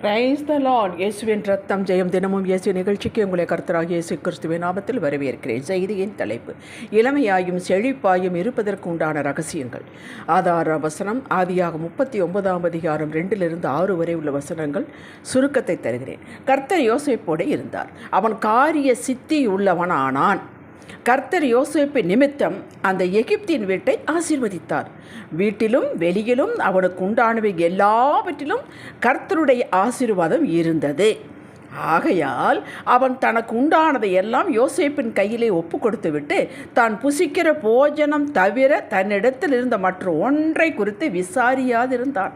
Praise the Lord இயேசுவின் ரத்தம் ஜெயம் தினமும் இயேசு நிகழ்ச்சிக்கு உங்களை கர்த்தராக இயேசு கிறிஸ்துவின் நாமத்தில் வரவேற்கிறேன். செய்தியின் தலைப்பு இளமையாயும் செழிப்பாயும் இருப்பதற்கு உண்டான ரகசியங்கள். ஆதார வசனம் ஆதியாக முப்பத்தி ஒன்பதாம் அதிகாரம் ரெண்டிலிருந்து ஆறு வரை உள்ள வசனங்கள் சுருக்கத்தை தருகிறேன். கர்த்தர் யோசிப்போடு இருந்தார். அவன் காரிய சித்தி உள்ளவனானான். கர்த்தர் யோசிப்பு நிமித்தம் அந்த எகிப்தின் வீட்டை ஆசீர்வதித்தார். வீட்டிலும் வெளியிலும் அவனுக்கு உண்டானவை எல்லாவற்றிலும் கர்த்தருடைய ஆசீர்வாதம் இருந்தது. ஆகையால் அவன் தனக்கு உண்டானதை எல்லாம் யோசேப்பின் கையிலே ஒப்பு கொடுத்துவிட்டு தான் புசிக்கிற போஜனம் தவிர தன்னிடத்தில் இருந்த மற்ற ஒன்றை குறித்து விசாரியாதிருந்தான்.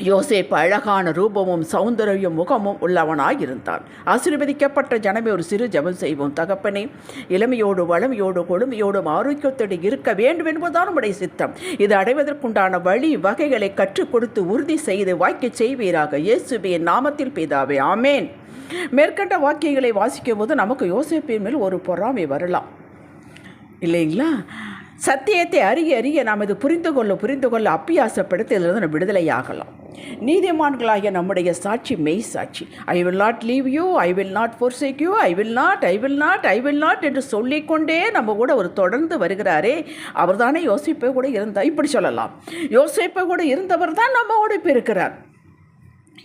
யோசேப்பு அழகான ரூபமும் சௌந்தரியம் முகமும் உள்ளவனாயிருந்தான். ஆசீர்வதிக்கப்பட்ட ஜனமே ஒரு சிறு ஜபம் செய்வோம் தகப்பனே. இளமையோடு வளமையோடு கொடுமையோடும் ஆரோக்கியத்தோடு இருக்க வேண்டும் என்பதுதான் உடைய சித்தம். இது அடைவதற்குண்டான வழி வகைகளை கற்றுக் கொடுத்து உறுதி செய்து வாய்க்க செய்வீராக இயேசுபின் நாமத்தில் பிதாவே. ஆமேன். மேற்கண்ட வாக்கியங்களை வாசிக்கும் போது நமக்கு யோசேப்பின் மேல் ஒரு பொறாமை வரலாம். இல்லைங்களா? சத்தியத்தை அறிய அறிய நாம் இது புரிந்து கொள்ள புரிந்து கொள்ள அப்பியாசப்படுத்தி இதிலிருந்து நம்ம விடுதலையாகலாம். நீதிமான்களாகிய நம்முடைய சாட்சி மெய் சாட்சி. I will not leave you I will not forsake you I will not I will not I will not என்று சொல்லிக்கொண்டே நம்ம கூட ஒரு தொடர்ந்து வருகிறாரே. அவர் தானே யோசிப்பை கூட இருந்தார். இப்படி சொல்லலாம். யோசிப்பை கூட இருந்தவர் தான் நம்மோடு இப்போ இருக்கிறார்.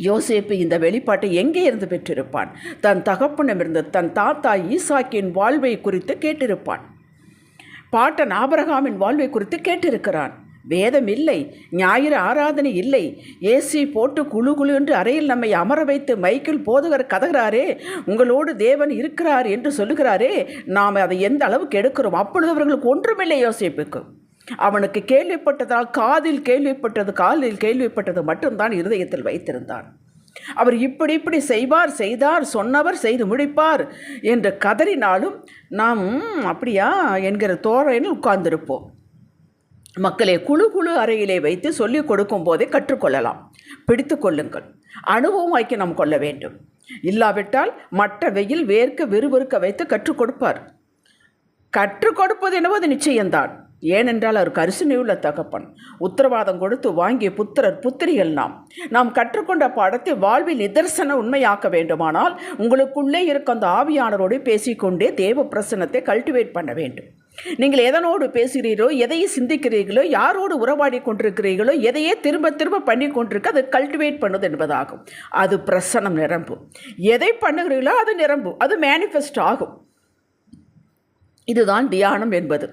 யோசேப்பு இந்த வெளிப்பாட்டை எங்கே இருந்து பெற்றிருப்பான்? தன் தகப்பனமிருந்து தன் தாத்தா ஈசாக்கின் வாழ்வை குறித்து கேட்டிருப்பான். பாட்டன் ஆபரகாமின் வாழ்வை குறித்து கேட்டிருக்கிறான். வேதம் இல்லை ஞாயிறு ஆராதனை இல்லை. ஏசி போட்டு குழு குழு என்று அறையில் நம்மை அமர வைத்து மைக்கில் போதகர் கதகிறாரே உங்களோடு தேவன் இருக்கிறார் என்று சொல்லுகிறாரே நாம் அதை எந்த அளவுக்கு எடுக்கிறோம்? அப்பொழுது அவர்களுக்கு ஒன்றுமில்லை யோசிப்புக்கு. அவனுக்கு கேள்விப்பட்டதால் காதில் கேள்விப்பட்டது காலில் கேள்விப்பட்டது மட்டும்தான் இருதயத்தில் வைத்திருந்தான். அவர் இப்படி இப்படி செய்வார் செய்தார் சொன்னவர் செய்து முடிப்பார் என்று கதறினாலும் நாம் அப்படியா? என்கிற தோரையில் உட்கார்ந்திருப்போம். மக்களை குழு குழு அறையிலே வைத்து சொல்லிக் கொடுக்கும் போதே கற்றுக்கொள்ளலாம் பிடித்து கொள்ளுங்கள். அனுபவமாக்கி நாம் கொள்ள வேண்டும். இல்லாவிட்டால் மற்ற வெயில் வேர்க்க விறுவிறுக்க வைத்து கற்றுக் கொடுப்பார். கற்றுக் கொடுப்பது என்பது நிச்சயம்தான். ஏனென்றால் அவர் கரிசனையுள்ள தகப்பன். உத்தரவாதம் கொடுத்து வாங்கிய புத்திரர் புத்திரிகள் நாம். நாம் கற்றுக்கொண்ட பாடத்தை வாழ்வில் நிதர்சன உண்மையாக்க வேண்டுமானால் உங்களுக்குள்ளே இருக்க அந்த ஆவியானரோடு பேசிக்கொண்டே தேவ பிரசனத்தை கல்டிவேட் பண்ண வேண்டும். நீங்கள் எதனோடு பேசுகிறீர்களோ எதையே சிந்திக்கிறீர்களோ யாரோடு உறவாடி கொண்டிருக்கிறீர்களோ எதையே திரும்ப திரும்ப பண்ணி கொண்டிருக்க அது கல்டிவேட் பண்ணுது என்பதாகும். அது பிரசனம் நிரம்பும் எதை பண்ணுகிறீர்களோ அது நிரம்பும் அது மேனிஃபெஸ்ட் ஆகும். இதுதான் தியானம் என்பது.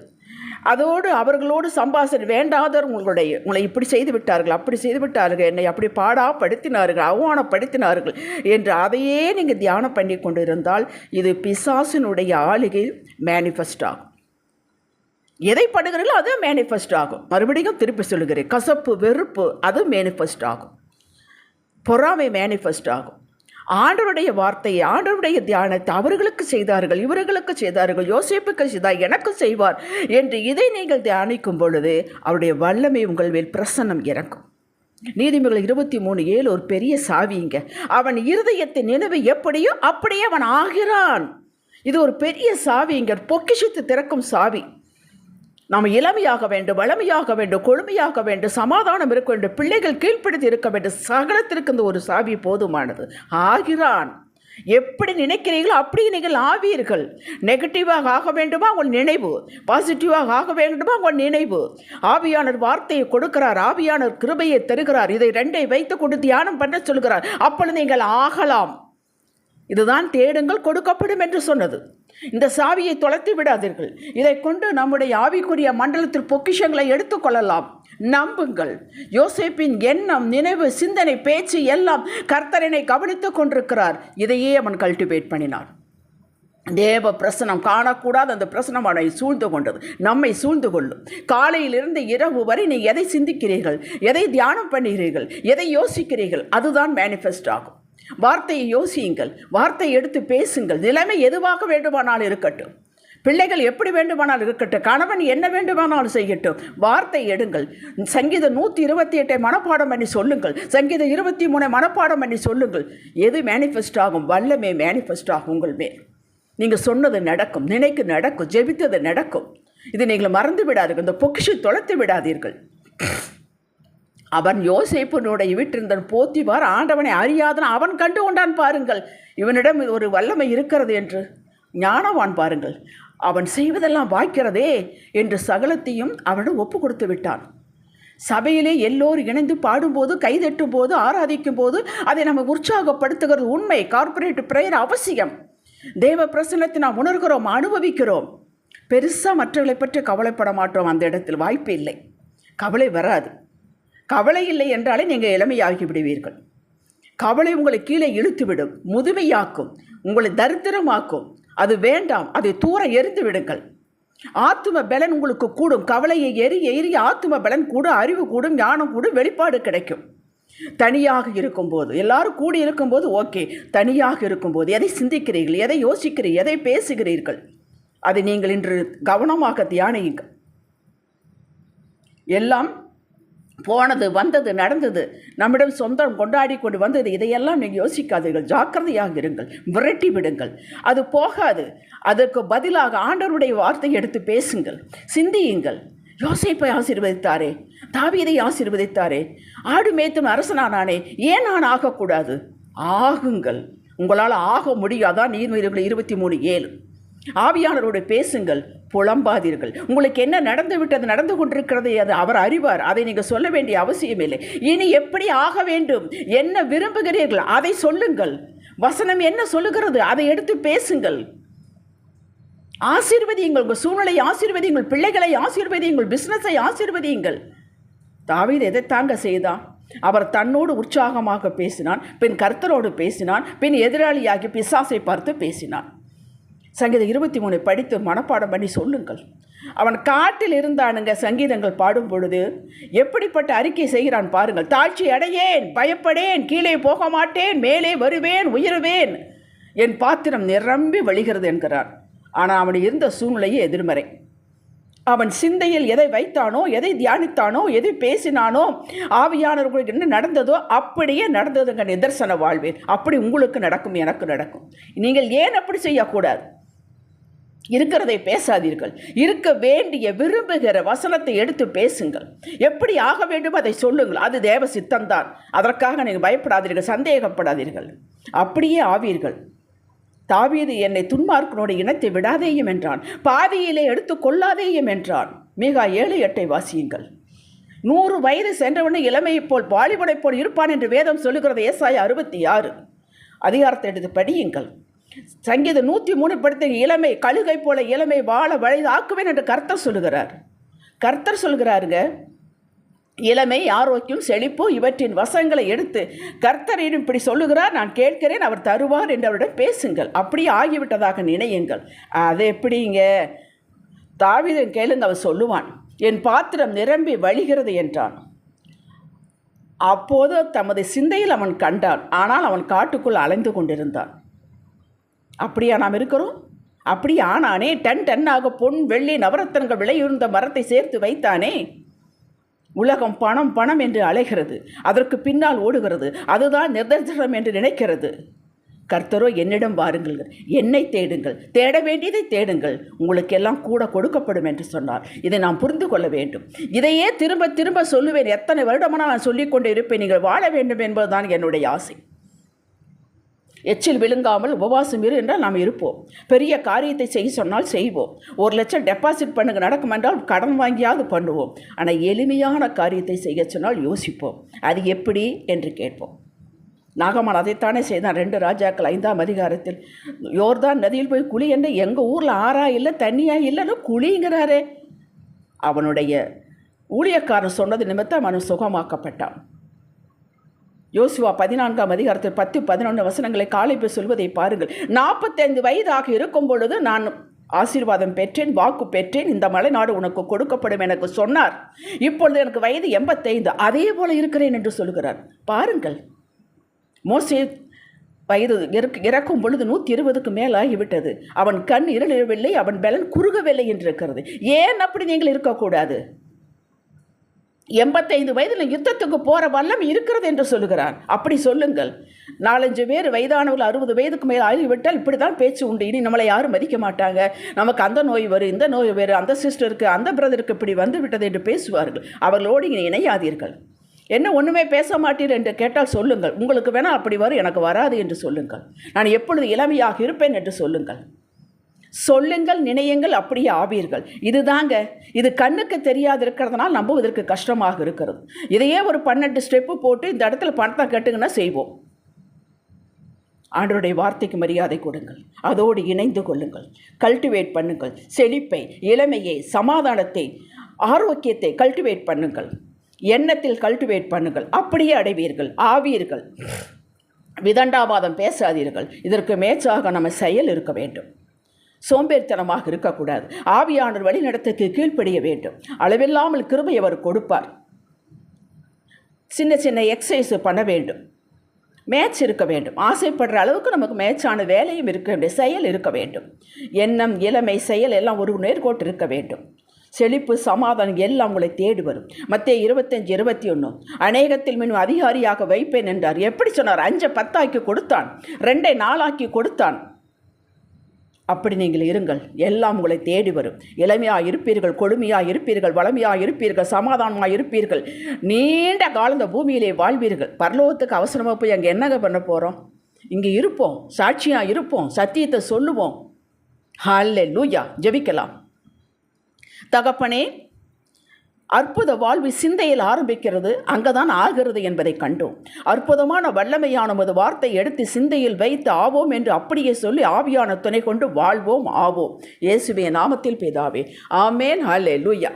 அதோடு அவர்களோடு சம்பாஷணை வேண்டாதவர் உங்களுடைய உங்களை இப்படி செய்து விட்டார்கள் அப்படி செய்து விட்டார்கள் என்னை அப்படி பாடாப்படுத்தினார்கள் அவமானப்படுத்தினார்கள் என்று அதையே நீங்கள் தியானம் பண்ணி கொண்டு இருந்தால் இது பிசாசினுடைய ஆளுகை மேனிஃபெஸ்ட் ஆகும். எதை பண்ணுகிறீங்களோ அது மேனிஃபெஸ்ட் ஆகும். மறுபடியும் திருப்பி சொல்லுகிறேன் கசப்பு வெறுப்பு அது மேனிஃபெஸ்ட் ஆகும். பொறாமை மேனிஃபெஸ்ட் ஆகும். ஆண்டவருடைய வார்த்தையை ஆண்டவருடைய தியானத்தை அவர்களுக்கு செய்தார்கள் இவர்களுக்கு செய்தார்கள் யோசிப்புக்கு செய்தார் எனக்கு செய்வார் என்று இதை நீங்கள் தியானிக்கும் பொழுது அவருடைய வல்லமை உங்கள் மேல் பிரசன்னம் இறக்கும். நீதிமன்றம் இருபத்தி மூணு ஏழு ஒரு பெரிய சாவிங்க அவன் இருதயத்தின் நினைவு எப்படியோ அப்படியே அவன் ஆகிறான். இது ஒரு பெரிய சாவிங்க பொக்கிஷத்து திறக்கும் சாவி. நாம் இளமையாக வேண்டும் வளமையாக வேண்டும் கொழுமையாக வேண்டும் சமாதானம் இருக்க வேண்டும் பிள்ளைகள் கீழ்ப்படுத்தி இருக்க வேண்டும் சகலத்திற்கு இந்த ஒரு சாவி போதுமானது. ஆகிறான். எப்படி நினைக்கிறீர்களோ அப்படி நீங்கள் ஆவீர்கள். நெகட்டிவாக ஆக வேண்டுமா? உங்கள் நினைவு. பாசிட்டிவாக ஆக வேண்டுமா? உங்கள் நினைவு. ஆவியானர் வார்த்தையை கொடுக்கிறார் ஆவியானர் கிருபையை தருகிறார் இதை ரெண்டை வைத்து கொண்டு தியானம் பண்ண சொல்கிறார். அப்பொழுது நீங்கள் ஆகலாம். இதுதான் தேடுங்கள் கொடுக்கப்படும் என்று சொன்னது. இந்த சாவியை தொலைத்து விடாதீர்கள். இதை கொண்டு நம்முடைய ஆவிக்குரிய மண்டலத்தில் பொக்கிஷங்களை எடுத்துக்கொள்ளலாம் நம்புங்கள். யோசேப்பின் எண்ணம் நினைவு சிந்தனை பேச்சு எல்லாம் கர்த்தரனை கவனித்துக் கொண்டிருக்கிறார். இதையே அவன் கல்டிவேட் பண்ணினார் தேவ பிரசனம் காணக்கூடாத அந்த பிரசனம் அவனை சூழ்ந்து கொண்டது. நம்மை சூழ்ந்து கொள்ளும். காலையிலிருந்து இரவு வரை நீ எதை சிந்திக்கிறீர்கள்? எதை தியானம் பண்ணுகிறீர்கள்? எதை யோசிக்கிறீர்கள்? அதுதான் மேனிஃபெஸ்ட் ஆகும். வார்த்தையை யோசியுங்கள் வார்த்தையை எடுத்து பேசுங்கள். நிலைமை எதுவாக வேண்டுமானால் இருக்கட்டும். பிள்ளைகள் எப்படி வேண்டுமானால் இருக்கட்டும். கணவன் என்ன வேண்டுமானாலும் செய்யட்டும். வார்த்தை எடுங்கள். சங்கீதம் நூற்றி இருபத்தி எட்டை மனப்பாடம் பண்ணி சொல்லுங்கள். சங்கீதம் இருபத்தி மூணை மனப்பாடம் பண்ணி சொல்லுங்கள். எது மேனிஃபெஸ்ட் ஆகும்? வல்லமே மேனிஃபெஸ்ட் ஆகும் உங்கள் மேல். நீங்கள் சொன்னது நடக்கும். நினைக்கு நடக்கும். ஜெபித்தது நடக்கும். இது நீங்கள் மறந்து விடாதீர்கள். இந்த பொக்கிஷை தொலைத்து விடாதீர்கள். அவன் யோசேப்பனுடைய வீட்டிருந்தன் போத்திபார் ஆண்டவனை அறியாதன அவன் கண்டு கொண்டான் பாருங்கள். இவனிடம் ஒரு வல்லமை இருக்கிறது என்று. ஞானவான் பாருங்கள். அவன் செய்வதெல்லாம் வாய்க்கிறதே என்று சகலத்தையும் அவனிடம் ஒப்பு கொடுத்து விட்டான். சபையிலே எல்லோரும் இணைந்து பாடும்போது கைதட்டும் போது ஆராதிக்கும் போது அதை நம்ம உற்சாகப்படுத்துகிறது உண்மை. கார்ப்பரேட் பிரேயர் அவசியம். தேவ பிரசன்னத்தை நாம் உணர்கிறோம் அனுபவிக்கிறோம். பெருசாக மற்றவர்களை பற்றி கவலைப்பட மாட்டோம். அந்த இடத்தில் வாய்ப்பு இல்லை. கவலை வராது. கவலை இல்லை என்றாலே நீங்கள் இளமையாகி விடுவீர்கள் கவலை உங்களை கீழே இழுத்துவிடும் முதுமையாக்கும் உங்களை தரித்திரமாக்கும். அது வேண்டாம் அதை தூர எரிந்து விடுங்கள். ஆத்தும பலன் உங்களுக்கு கூடும் கவலையை எரி எரி ஆத்தும பலன் கூடும் அறிவு கூடும் ஞானம் கூடும் வெளிப்பாடு கிடைக்கும். தனியாக இருக்கும்போது எல்லாரும் கூடி இருக்கும்போது ஓகே தனியாக இருக்கும்போது எதை சிந்திக்கிறீர்கள் எதை யோசிக்கிறீர்கள் எதை பேசுகிறீர்கள்? அதை நீங்கள் இன்று கவனமாக தியானியுங்கள். எல்லாம் போனது வந்தது நடந்தது நம்மிடம் சொந்தம் கொண்டாடி கொண்டு வந்தது இதையெல்லாம் நீங்கள் யோசிக்காதீர்கள். ஜாக்கிரதையாக இருங்கள் விரட்டி விடுங்கள். அது போகாது. அதற்கு பதிலாக ஆண்டவருடைய வார்த்தை எடுத்து பேசுங்கள். சிந்தியுங்கள். யோசிப்பை ஆசீர்வதித்தாரே. தாவீதை ஆசீர்வதித்தாரே. ஆடு மேய்த்தும் அரசனானானே. ஏன் நான் ஆகக்கூடாது? ஆகுங்கள். உங்களால் ஆக முடியாதான் நீர்மீறுகள் இருபத்தி மூணு ஏழு. ஆவியானவரோடு பேசுங்கள் புலம்பாதீர்கள். உங்களுக்கு என்ன நடந்து விட்டது நடந்து கொண்டிருக்கிறது அது அவர் அறிவார். அதை நீங்கள் சொல்ல வேண்டிய அவசியம் இல்லை. இனி எப்படி ஆக வேண்டும்? என்ன விரும்புகிறீர்கள்? அதை சொல்லுங்கள். வசனம் என்ன சொல்லுகிறது? அதை எடுத்து பேசுங்கள். ஆசீர்வதியுங்கள். உங்கள் சூழ்நிலை ஆசீர்வதியுங்கள். பிள்ளைகளை ஆசீர்வதியுங்கள். பிஸ்னஸை ஆசீர்வதியுங்கள். தாவீது எதை தாங்க செய்தான்? அவர் தன்னோடு உற்சாகமாக பேசினான் பின் கர்த்தரோடு பேசினான் பின் எதிராளியாகி பிசாசை பார்த்து பேசினான். சங்கீதம் இருபத்தி மூணு படித்து மனப்பாடம் பண்ணி சொல்லுங்கள். அவன் காட்டில் இருந்தானுங்க சங்கீதங்கள் பாடும் பொழுது எப்படிப்பட்ட அறிக்கை செய்கிறான் பாருங்கள். தாழ்ச்சி அடையேன் பயப்படேன் கீழே போக மாட்டேன் மேலே வருவேன் உயருவேன் என் பாத்திரம் நிரம்பி வழிகிறது என்கிறான். ஆனால் அவன் இருந்த சூழ்நிலையே எதிர்மறை. அவன் சிந்தையில் எதை வைத்தானோ எதை தியானித்தானோ எதை பேசினானோ ஆவியானவர்களுக்கு என்ன நடந்ததோ அப்படியே நடந்ததுங்க நிதர்சன வாழ்வேன் அப்படி உங்களுக்கு நடக்கும் எனக்கு நடக்கும். நீங்கள் ஏன் அப்படி செய்யக்கூடாது? இருக்கிறதை பேசாதீர்கள். இருக்க வேண்டிய விரும்புகிற வசனத்தை எடுத்து பேசுங்கள். எப்படி ஆக வேண்டும் அதை சொல்லுங்கள். அது தேவ சித்தம்தான். அதற்காக நீங்கள் பயப்படாதீர்கள் சந்தேகப்படாதீர்கள். அப்படியே ஆவீர்கள். தாவீது என்னை துன்மார்க்கனோட இனத்தை விடாதேயும் என்றான். பாதியிலே எடுத்து கொள்ளாதேயும் என்றான். மிக ஏழு எட்டை வாசியுங்கள். நூறு வயது சென்றவனே இளமையைப் போல் வாலிபனைப் போல் இருப்பான் என்று வேதம் சொல்லுகிறது. ஏசாய அறுபத்தி ஆறு. அதிகாரத்தை எடுத்து படியுங்கள். சங்கீதம் நூற்றி மூணு படுத்த இளமை கழுகை போல இளமை வாழ வளைந்து ஆக்குவேன் என்று கர்த்தர் சொல்லுகிறார். கர்த்தர் சொல்கிறாருங்க இளமை ஆரோக்கியம் செழிப்பு இவற்றின் வசங்களை எடுத்து கர்த்தரிடம் இப்படி சொல்லுகிறார் நான் கேட்கிறேன் அவர் தருவார் என்று அவரிடம் பேசுங்கள். அப்படியே ஆகிவிட்டதாக நினையுங்கள். அது எப்படிங்க? தாவிதன் கேளுங்க அவர் சொல்லுவான் என் பாத்திரம் நிரம்பி வழிகிறது என்றான். அப்போது தமது சிந்தையில் அவன் கண்டான் ஆனால் அவன் காட்டுக்குள் அலைந்து கொண்டிருந்தான். அப்படியா நாம் இருக்கிறோம்? அப்படி ஆனானே டன் டன்னாக பொன் வெள்ளி நவரத்தனங்கள் விலையுறந்த மரத்தை சேர்த்து வைத்தானே? உலகம் பணம் பணம் என்று அலைகிறது. அதற்கு பின்னால் ஓடுகிறது. அதுதான் நிர்தர்சனம் என்று நினைக்கிறது. கர்த்தரோ என்னிடம் வாருங்கள். என்னை தேடுங்கள். தேட வேண்டியதை தேடுங்கள். உங்களுக்கெல்லாம் கூட கொடுக்கப்படும் என்று சொன்னார். இதை நாம் புரிந்து கொள்ள வேண்டும். இதையே திரும்ப திரும்ப சொல்லுவேன். எத்தனை வருடமான நான் சொல்லிக்கொண்டு இருப்பேன். நீங்கள் வாழ வேண்டும் என்பதுதான் என்னுடைய ஆசை. எச்சில் விழுங்காமல் உபவாசம் இரு என்றால் நாம் இருப்போம். பெரிய காரியத்தை செய்ய சொன்னால் செய்வோம். ஒரு லட்சம் டெபாசிட் பண்ணுங்க நடக்கும் என்றால் கடன் வாங்கியாவது பண்ணுவோம். ஆனால் எளிமையான காரியத்தை செய்ய சொன்னால் யோசிப்போம். அது எப்படி என்று கேட்போம். நாகமான் அதைத்தானே செய்தான். ரெண்டு ராஜாக்கள் ஐந்தாம் அதிகாரத்தில் யோர்தான் நதியில் போய் குழி என்று எங்கள் ஊரில் ஆறா இல்லை தண்ணியா இல்லைன்னு குழிங்கிறாரே. அவனுடைய ஊழியக்காரன் சொன்னது நிமித்தம் அவன் சுகமாக்கப்பட்டான். யோசுவா பதினான்காம் அதிகாரத்தில் பத்து பதினொன்று வசனங்களை காலைப்பு சொல்வதை பாருங்கள். நாற்பத்தைந்து வயதாக இருக்கும் பொழுது நான் ஆசீர்வாதம் பெற்றேன் வாக்கு பெற்றேன் இந்த மலைநாடு உனக்கு கொடுக்கப்படும் எனக்கு சொன்னார். இப்பொழுது எனக்கு வயது எண்பத்தைந்து அதே போல இருக்கிறேன் என்று சொல்கிறார். பாருங்கள். மோசே வயது இறக்கு இறக்கும் பொழுது நூற்றி இருபதுக்கு மேலாகிவிட்டது. அவன் கண் இருளவில்லை அவன் பலன் குறுகவில்லை என்று இருக்கிறது. ஏன் அப்படி நீங்கள் இருக்கக்கூடாது? எண்பத்தைந்து வயதில் யுத்தத்துக்கு போகிற வல்லம் இருக்கிறது என்று சொல்லுகிறார் அப்படி சொல்லுங்கள். நாலஞ்சு பேர் வயதானவர்கள் அறுபது வயதுக்கு மேல் ஆகிவிட்டால் இப்படி தான் பேச்சு உண்டு. இனி நம்மளை யாரும் மதிக்க மாட்டாங்க. நமக்கு அந்த நோய் வரும் இந்த நோய் வேறு அந்த சிஸ்டருக்கு அந்த பிரதருக்கு இப்படி வந்து விட்டது என்று பேசுவார்கள். அவர்களோடு இனி இணையாதீர்கள். என்ன ஒன்றுமே பேச மாட்டீர் என்று கேட்டால் சொல்லுங்கள். உங்களுக்கு வேணால் அப்படி வரும் எனக்கு வராது என்று சொல்லுங்கள். நான் எப்பொழுது இளமையாக இருப்பேன் என்று சொல்லுங்கள். சொல்லுங்கள் நினையுங்கள் அப்படியே ஆவீர்கள். இதுதாங்க. இது கண்ணுக்கு தெரியாது இருக்கிறதுனால நம்புவதற்கு கஷ்டமாக இருக்கிறது. இதையே ஒரு பன்னெண்டு ஸ்டெப்பு போட்டு இந்த இடத்துல பணத்தை கட்டுங்கன்னா செய்வோம். ஆண்டருடைய வார்த்தைக்கு மரியாதை கொடுங்கள். அதோடு இணைந்து கொள்ளுங்கள். கல்டிவேட் பண்ணுங்கள். செழிப்பை இளமையை சமாதானத்தை ஆரோக்கியத்தை கல்டிவேட் பண்ணுங்கள். எண்ணத்தில் கல்டிவேட் பண்ணுங்கள். அப்படியே அடைவீர்கள். ஆவீர்கள். விதண்டாவாதம் பேசாதீர்கள். இதற்கு மேச்சாக நம்ம செயல் இருக்க வேண்டும். சோம்பேறித்தனமாக இருக்கக்கூடாது. ஆவியானவர் வழிநடத்துக்கு கீழ்ப்படிய வேண்டும். அளவில்லாமல் கிருபை அவர் கொடுப்பார். சின்ன சின்ன எக்ஸசைஸ் பண்ண வேண்டும். மேட்ச் இருக்க வேண்டும். ஆசைப்படுற அளவுக்கு நமக்கு மேட்சான வேலையும் இருக்க வேண்டும். செயல் இருக்க வேண்டும். எண்ணம் இளமை செயல் எல்லாம் ஒரு நேர்கோட்டு இருக்க வேண்டும். செழிப்பு சமாதானம் எல்லாம் உங்களை தேடி வரும். மத்திய இருபத்தஞ்சு இருபத்தி ஒன்று அநேகத்தில் மின் அதிகாரியாக வைப்பேன் என்றார். எப்படி சொன்னார்? அஞ்சை பத்தாக்கி கொடுத்தான். ரெண்டை நாளாக்கி கொடுத்தான். அப்படி நீங்கள் இருங்கள். எல்லாம் உங்களை தேடி வரும். இளமையாக இருப்பீர்கள் கொடுமையாக இருப்பீர்கள் வளமையாக இருப்பீர்கள் சமாதானமாக இருப்பீர்கள் நீண்ட காலம் இந்த பூமியிலே வாழ்வீர்கள். பரலோகத்துக்கு அவசரமாக போய் அங்கே என்னங்க பண்ண போகிறோம் இங்கே இருப்போம். சாட்சியாக இருப்போம் சத்தியத்தை சொல்லுவோம். ஹல்லே லூயா ஜெபிக்கலாம். தகப்பனே அற்புத வாழ்வு சிந்தையில் ஆரம்பிக்கிறது அங்கதான் ஆகிறது என்பதை கண்டோம். அற்புதமான வல்லமையான உமது வார்த்தை எடுத்து சிந்தையில் வைத்து ஆவோம் என்று அப்படியே சொல்லி ஆவியான துணை கொண்டு வாழ்வோம் ஆவோம். இயேசுவே நாமத்தில் பிதாவே ஆமேன் ஹலே லூயா